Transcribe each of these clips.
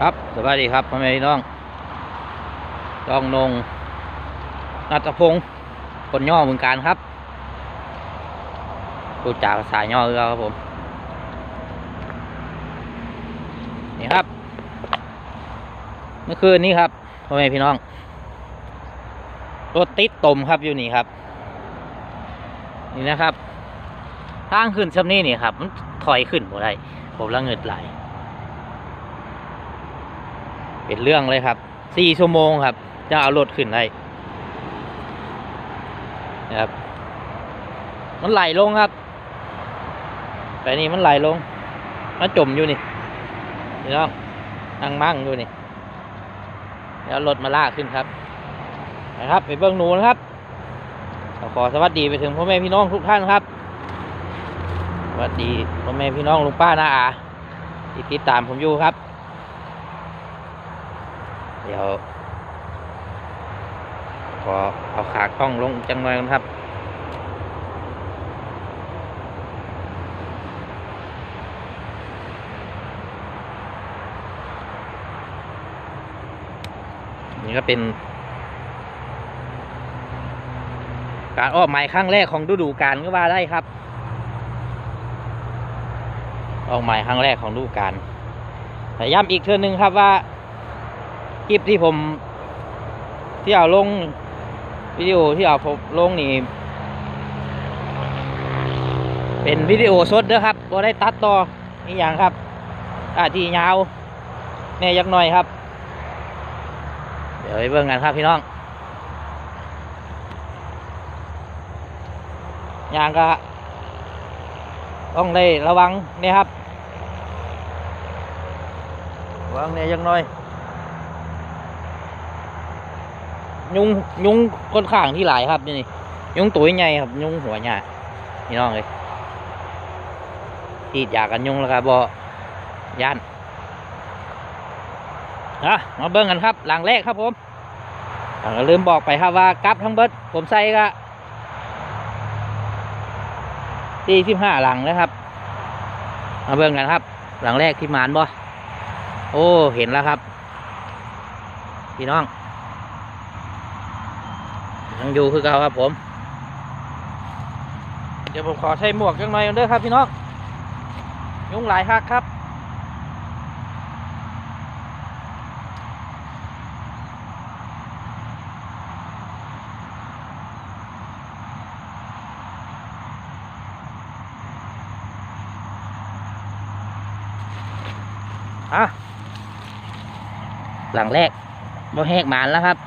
ครับสวัสดีครับพ่อแม่พี่น้องจองนงนัทพงศ์คนย่อเมืองการครับรู้จักภาษาย่อคือเราครับผม นี่ครับ เมื่อคืนนี้ครับพ่อแม่พี่น้องรถติดตมครับอยู่นี่ครับ นี่นะครับทางขึ้นซ้ำนี่นี่ครับ มันถอยขึ้นบ่ได้ผมละเงิดไหล เป็นเรื่องเลยครับสี่ชั่วโมงครับ จะเอารถขึ้นได้นะครับ มันไหลลงครับแต่นี่มันไหลลงมันจมอยู่นี่พี่น้องนั่งมั่งอยู่นี่เดี๋ยวรถมาลากขึ้นครับนะครับไปเบื้องหนูนะครับขอสวัสดีไปถึงพ่อแม่พี่น้องทุกท่านครับสวัสดีพ่อแม่พี่น้องลุงป้าน้าอาที่ติดตามผมอยู่ครับ เดี๋ยวขอเอาขากล้องลงจังหน่อยนะครับนี่ก็เป็น การออกหมายครั้งแรกของฤดูกาลก็ว่าได้ครับ ออกหมายครั้งแรกของฤดูกาลแต่ย้ำอีกเทื่อนึงครับว่า คลิปที่ผม ที่เอาลงวิดีโอที่เอาผมลงนี่เป็นวิดีโอสดเด้อครับบ่ได้ตัดต่อนี่อย่างครับอาที่ยาวแน่ยักหน่อยครับ เดี๋ยวไปเบิ่งกันครับพี่น้องอย่างก็ต้องได้ระวังนี่ครับระวังเนี่ยยังน้อย ยุงยุงค่อนข้างที่หลายครับนี่นี่ยุงตัวใหญ่ครับ ยุงหัวใหญ่พี่น้องเลยที่อยากกันยุงแล้วครับบ่ย่านอะมาเบิ่งกันครับ หลังแรกครับผมอ่าลืมบอกไปครับว่ากลับทั้งเบิดผมใส่ก็ตีสิบห้าหลังนะครับ มาเบิ่งกันครับ หลังแรกที่มานบ่ โอ้ เห็นแล้วครับ พี่น้อง ยังอยู่คือเก่าครับผม เดี๋ยวผมขอใช้หมวกจังหน่อยเด้อครับพี่น้องยุงหลายคักครับอะหลังแรกบ่แหกหมานแล้วครับ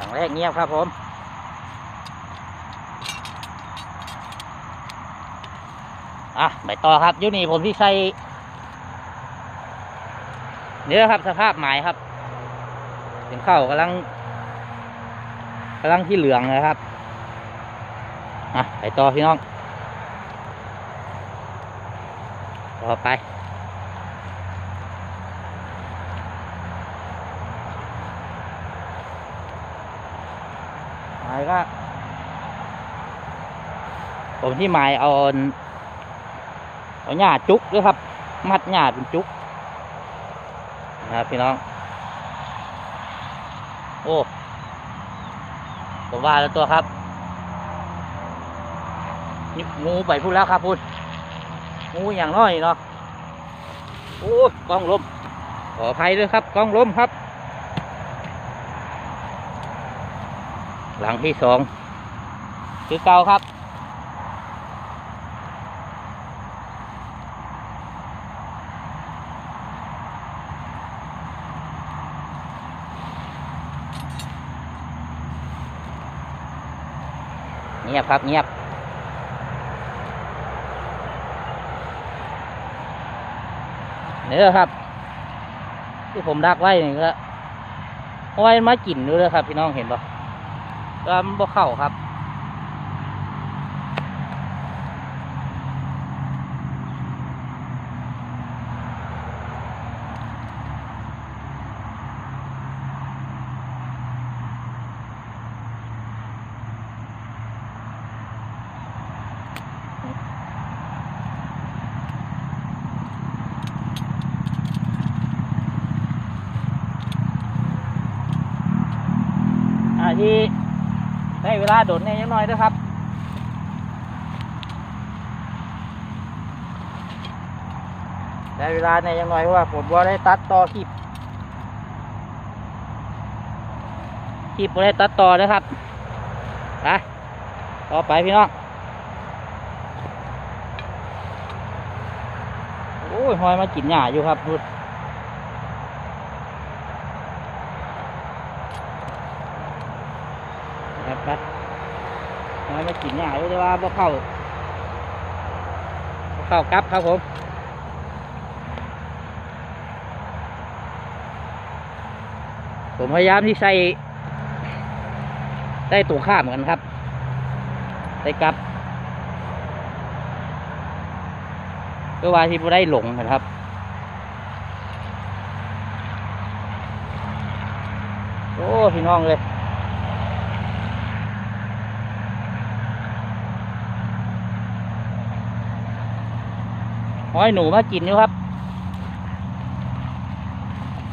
หลังแรกเงียบครับผมอะไปต่อครับยุนี่ผมที่ใส่เนื้อครับสภาพหมายครับเป็นข้าวกำลังกำลังที่เหลืองนะครับอะไปต่อพี่น้องต่อไปายก็ ผมที่หมายเอาเอาหญ้าจุกด้วยครับ มัดหญ้าเป็นจุกนะครับพี่น้อง โอ้ผมว่าแล้วตัวครับงูไปพูดแล้วครับพูดงูอย่างน้อยเนาะโอ้กล้องลมขออภัยด้วยครับกล้องลมครับ หลังที่สองคือเก่าครับ เงียบครับเงียบเนื้อครับ ที่ผมดักไว้นี่ก็เอาไว้มากินด้วยเลยครับ พี่น้องเห็นปะ ก็มันบ่เข่าครับที่ ได้เวลาโดดแน่ยังน้อยนะครับได้เวลาในยังน้อยเพราะว่าผมว่าได้ตัดต่อคลิปคลิปบ่ได้ตัดต่อนะครับไปต่อไปพี่น้องโอ้ยหอยมากินหญ้าอยู่ครับดูครับไป หอยมากินหญ้ายู่แต่ว่าบ่เข้าเข้ากลับครับผมผมพยายามที่ใส่ได้ตัวข้ามกันครับได้กลับเพื่อว่าที่บ่ได้หลงนะครับโอ้พี่น้องเลย ห้อยหนูมากินอยู่ครับ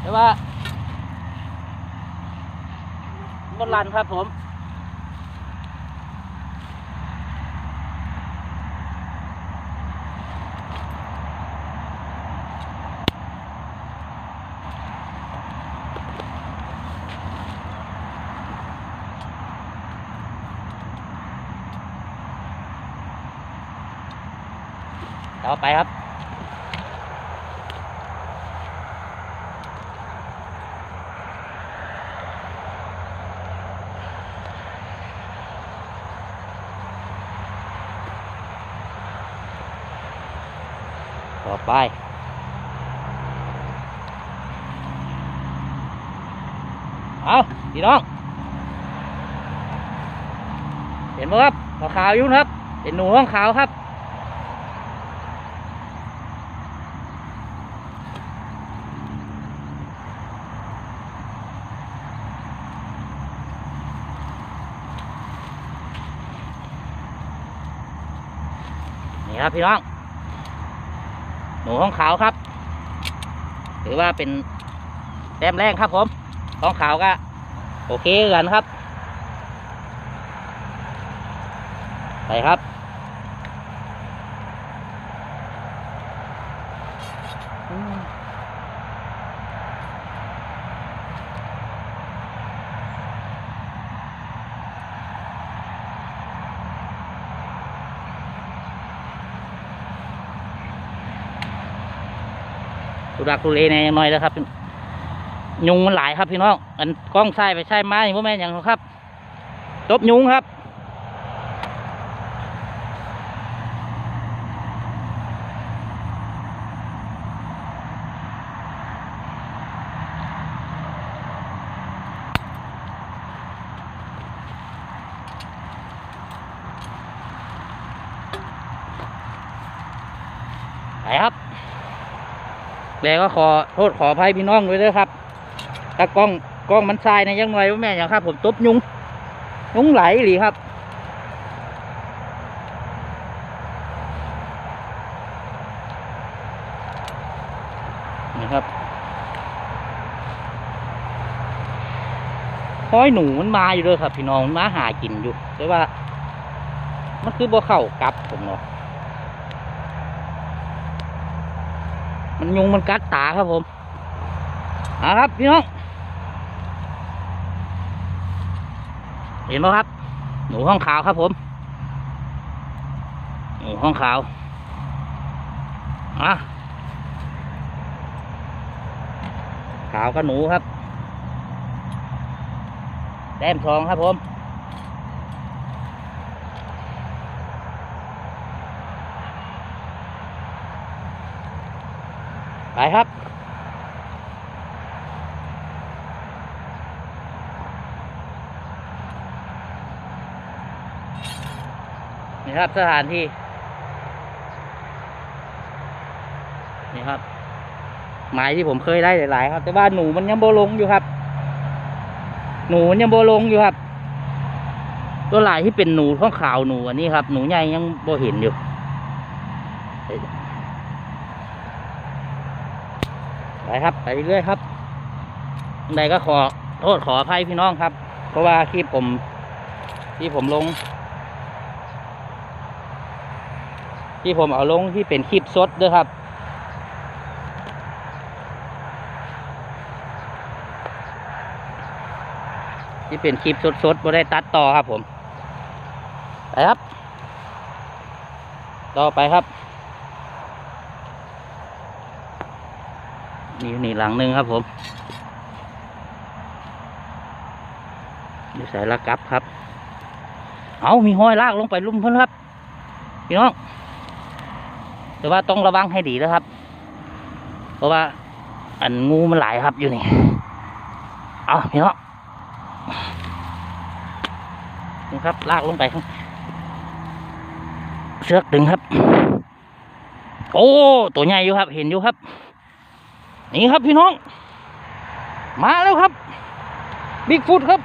แต่ว่าบนลันครับผมต่อไปครับ ต่อไป เอาพี่น้อง เห็นไหมครับขาวๆอยู่นะครับเป็นหนูห้องขาวครับนี่ครับพี่น้อง นูห้องขาวครับ หรือว่าเป็นแต้มแรกครับผมห้องขาวก็ โอเคกันครับ ไปครับ ตุดักตุเลในยังน้อยแล้วครับ ยุงมันหลายครับพี่น้อง อันกล้องใส่ไปใช่ไม้พวกแม่อย่างครับ ตบยุงครับไปครับ แล้วก็ขอโทษขออภัยพี่น้องด้วยด้วยครับถ้ากล้องกล้องมันทรายในยังไงว่าแม่อย่างครับ ผมตบยุงยุงไหลหรือครับนี่ครับห้อยหนูมันมาอยู่เลยครับ พี่น้องมันมาหากินอยู่แต่ว่า มันคือบ่เข้ากลับผมเนาะ มันยุงมันกัดตาครับผมเอาครับพี่น้อง เห็นไหมครับ หนูห้องขาวครับผม หนูห้องขาวอะขาวกับหนูครับ แต้มทองครับผม ไปครับ นี่ครับสถานที่ นี่ครับหมายที่ผมเคยได้หลายๆครับ แต่ว่าหนูมันยังโบลงอยู่ครับ หนูยังโบลงอยู่ครับ ตัวลายที่เป็นหนูข้องขาวหนูอันนี้ครับ หนูใหญ่ยังโบเห็นอยู่ ไปครับ ไปเรื่อยครับใดก็ขอโทษขออภัยพี่น้องครับคราะว่าคลิปผมที่ผมลง ที่ผมเอาลงที่เป็นคลิปสดเด้วยครับที่เป็นคลิปสดๆไม่ได้ตัดต่อครับผม ไปครับ ต่อไปครับ นี่นี่หลังหนึ่งครับผมอยู่ใส่ละกับครับ เอามีห้อยลากลงไปลุ่มเพิ่อนครับ พี่น้อง แต่ว่าต้องระวังให้ดีนะครับ เพราะว่า อันงูมันหลายครับอยู่นี่ เอาพี่น้องนี่ครับ ลากลงไปครับเชือกดึงครับ โอ้ ตัวใหญ่อยู่ครับ เห็นอยู่ครับ นี่ครับพี่น้อง มาแล้วครับบิ๊กฟุตครับ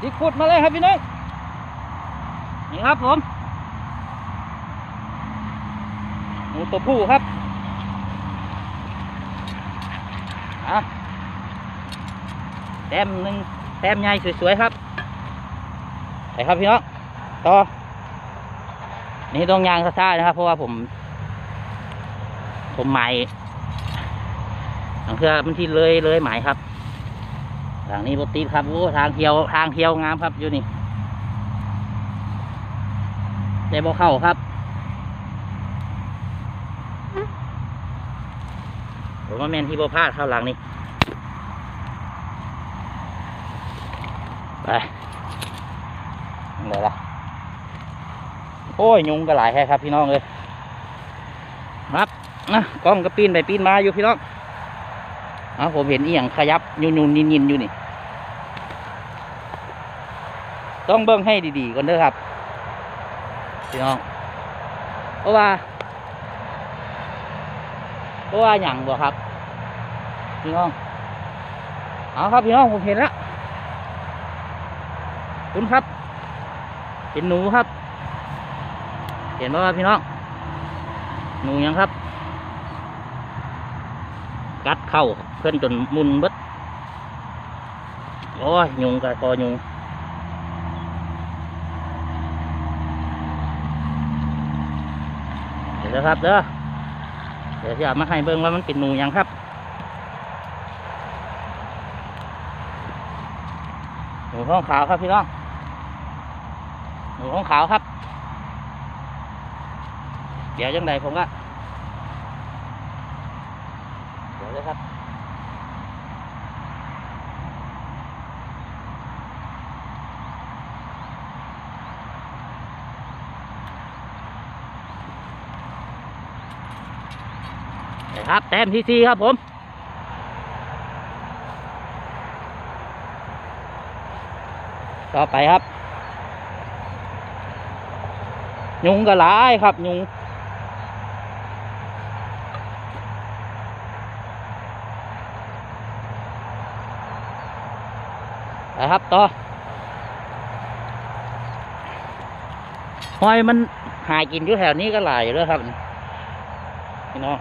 บิ๊กฟุตมาเลยครับพี่น้อง นี่ครับผมหมูตัวผู้ครับอะ แต้มหนึ่งแต้มใหญ่สวยๆครับไปครับพี่น้องต่อนี่ต้องยางซ่าๆนะครับ เพราะว่าผม ผมใหม่ทางเพื่อมันที่เลยเลยหมายครับทางนี้บติดครับโอ้ทางเที่ยวทางเที่ยวงามครับอยู่นี่ได้บ่เข้าครับผมว่าแมนที่บ่พลาดเข้าหลังนี่ ไปอะไรล่ะโอ้ยยุงก็หลายแค่ครับพี่น้องเลยครับนะกล้องก็ปีนไปปีนมาอยู่พี่น้องเอาผมเห็นอีหยังขยับยุนยุนยินยินอยู่นี่ ต้องเบิ้งให้ดีๆก่อนเด้อครับ พี่น้อง เพราะว่า เพราะว่าอย่างบ่ครับ พี่น้อง เอาครับพี่น้องผมเห็นแล้ว คุณครับเห็นหนูครับ เห็นไหมครับพี่น้อง หนูยังครับ กัดเข้าเพื่อนจนมุนบิดโอ้ยยุงกับคอยุงเดี๋ยวนะครับเด้อเดี๋ยวจะเอามาให้เบิ่งว่ามันเป็นหนูยังครับหนูท้องขาวครับพี่น้อง หนูท้องขาวครับ เดี๋ยวจังใดผมก็เดี๋ยวเลยครับนะครับแต้มที่สี่ครับผมต่อไปครับ ยุงก็หลายครับยุงไปครับต่อหอยมันหายกินอยู่แถวนี้ก็หลายอยู่แล้วครับพี่น้อง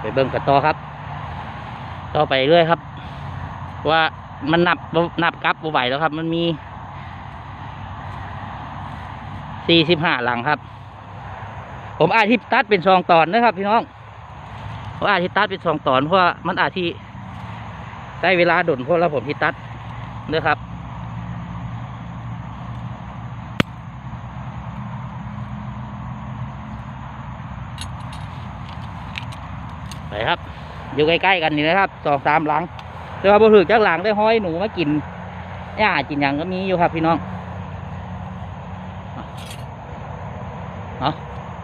ไปเบิ่งกันต่อครับ ต่อไปเรื่อยครับ ว่ามันนับนับกลับบ่ไหวแล้วครับ มันมีสี่สิบห้าหลังครับ ผมอาที่ตัดเป็นสองตอนนะครับ พี่น้องผมอาที่ตัดเป็นสองตอนเพราะมันอาทิได้เวลาด่นเพราะแล้วผมทิตัดนะครับ ไปครับ อยู่ใกล้ๆกันนี่นะครับสองสามหลังแต่ว่าบถือจากหลังได้ห้อยหนูมากินหญ้ากินอย่างก็มีอยู่ครับพี่น้อง